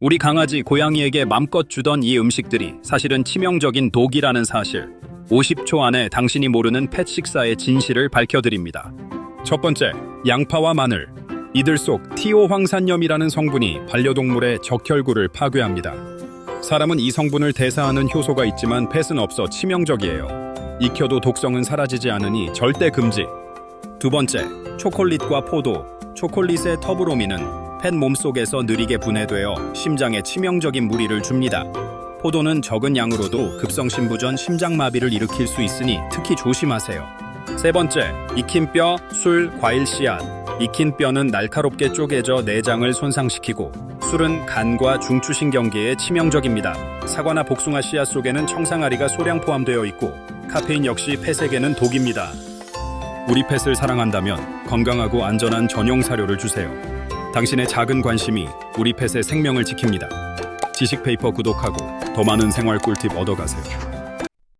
우리 강아지, 고양이에게 맘껏 주던 이 음식들이 사실은 치명적인 독이라는 사실. 50초 안에 당신이 모르는 펫 식사의 진실을 밝혀드립니다. 첫 번째, 양파와 마늘. 이들 속 티오황산염이라는 성분이 반려동물의 적혈구를 파괴합니다. 사람은 이 성분을 대사하는 효소가 있지만 펫은 없어 치명적이에요. 익혀도 독성은 사라지지 않으니 절대 금지. 두 번째, 초콜릿과 포도. 초콜릿의 터브로민은 펫 몸속에서 느리게 분해되어 심장에 치명적인 무리를 줍니다. 포도는 적은 양으로도 급성심부전 심장마비를 일으킬 수 있으니 특히 조심하세요. 세 번째, 익힌 뼈, 술, 과일 씨앗. 익힌 뼈는 날카롭게 쪼개져 내장을 손상시키고 술은 간과 중추신경계에 치명적입니다. 사과나 복숭아 씨앗 속에는 청상아리가 소량 포함되어 있고 카페인 역시 펫에게는 독입니다. 우리 펫을 사랑한다면 건강하고 안전한 전용 사료를 주세요. 당신의 작은 관심이 우리 펫의 생명을 지킵니다. 지식 페이퍼 구독하고 더 많은 생활 꿀팁 얻어가세요.